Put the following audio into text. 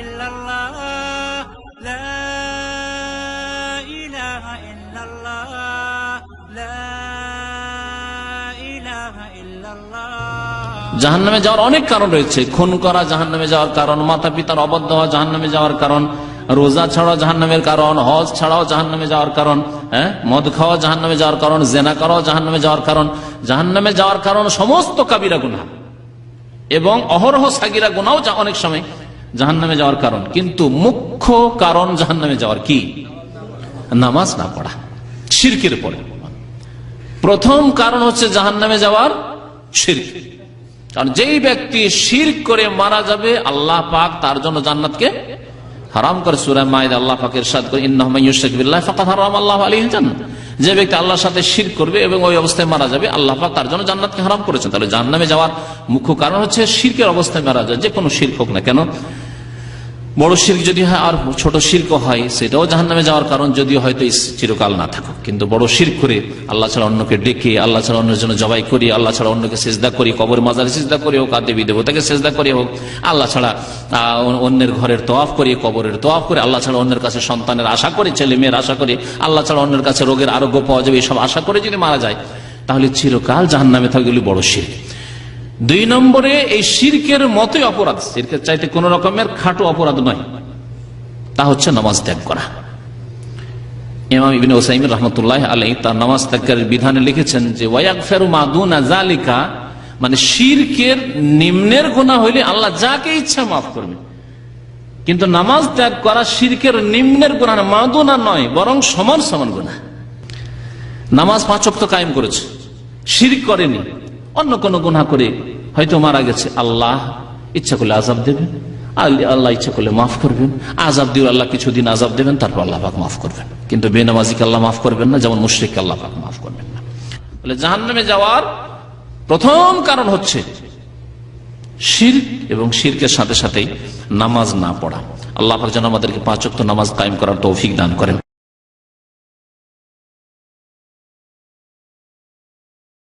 ইল্লাল্লাহ, লা ইলাহা ইল্লাল্লাহ, লা ইলাহা ইল্লাল্লাহ। জাহান নামে যাওয়ার অনেক কারণ রয়েছে। খুন করা জাহান নামে যাওয়ার কারণ মাতা পিতার অবদ্ধ হওয়া জাহান নামে যাওয়ার কারণ, রোজা ছাড়াও জাহান নামের কারণ, হজ ছাড়াও জাহান নামে যাওয়ার কারণ হ্যাঁ? মদ খাওয়া জাহান নামে যাওয়ার কারণ, জেনা করাও জাহান নামে যাওয়ার কারণ। জাহান নামে যাওয়ার কারণ সমস্ত কাবিরা গুনা এবং অহরহ সাগিরা গুনাও অনেক সময় জাহান নামে যাওয়ার কারণ। কিন্তু মুখ্য কারণ জাহান নামে যাওয়ার কি? নামাজ না পড়া, শিরকের পরে প্রথম কারণ হচ্ছে জাহান নামে যাওয়ার শির্ক। কারণ যেই ব্যক্তি শির করে মারা যাবে, আল্লাহ পাক তার জন্য জান্নাতকে হারাম করে। সুরায় মায়েদ, আল্লাহ পাকের সাদ করে, ইন্নাহ ফাকাত হারাম আল্লাহ আলী জান্নাত। যে ব্যক্তি আল্লাহর সাথে শির করবে এবং ওই অবস্থায় মারা যাবে, আল্লাহ পাক তার জন্য জান্নাতকে হারাম করেছেন। তাহলে জাহান্নামে যাওয়ার মুখ্য কারণ হচ্ছে শিরকের অবস্থায় মারা যায় যে কোনো শির্ক হোক না কেন। বড় শির্ক যদি হয় আর ছোট শির্ক হয়, সেটাও জাহান নামে যাওয়ার কারণ যদি হয়তো চিরকাল না থাকুক। কিন্তু বড় শির্ক করে আল্লাহ ছাড়া অন্যকে ডেকে, আল্লাহ ছাড়া অন্যের জন্য জবাই করি, আল্লাহ ছাড়া অন্যকে সেজদা করি, কবর মাজারে সেজদা করি হোক, আর দেবী দেবতাকে সেজদা করি হোক, আল্লাহ ছাড়া অন্যের ঘরের তোয়াফ করি, কবরের তোয়াফ করে, আল্লাহ ছাড়া অন্যের কাছে সন্তানের আশা করে, ছেলে মেয়ের আশা করে, আল্লাহ ছাড়া অন্যের কাছে রোগের আরোগ্য পাওয়া যাবে এইসব আশা করে যদি মারা যায়, তাহলে চিরকাল জাহান নামে থাকবে বড় শির্ক। দুই নম্বরে এই শির্কের মতোই অপরাধ। শির্কের চাইতে কোন রকমের খাটো অপরাধ নয়। তা হচ্ছে নামাজ ত্যাগ করা। ইমাম ইবিন ওসাইম রহমতুল্লাহ আলাই তার নামাজ ত্যাগের বিধানে লিখেছেন যে ওয়াক ফেরু মাদুন আজালিকা মানে শিরকের নিম্নের গুণা হইলে আল্লাহ যাকে ইচ্ছা মাফ করবে। কিন্তু নামাজ ত্যাগ করা শিরকের নিম্নের গুণা না, মাদুনা নয় বরং সমান সমান গুণা নামাজ পাঁচক তো কায়েম করেছে। শির করেনি। অন্য কোন গুণা করে হয়তো মারা গেছে, আল্লাহ ইচ্ছা করলে আজাব দেবেন। আল্লাহ ইচ্ছা করলে মাফ করবেন। আজাব দিয়ে আল্লাহ কিছুদিন আজাব দেবেন, তারপর আল্লাহ পাক মাফ করবেন। কিন্তু বেনামাজিকে আল্লাহ মাফ করবেন না, যেমন মুশ্রিককে আল্লাহ পাক মাফ করবেন না। বলে জাহান নামে যাওয়ার প্রথম কারণ হচ্ছে শির এবং শিরকের সাথে সাথেই নামাজ না পড়া। আল্লাহ যেন আমাদেরকে পাঁচক নামাজ কায়েম করার তৌফিক দান করেন।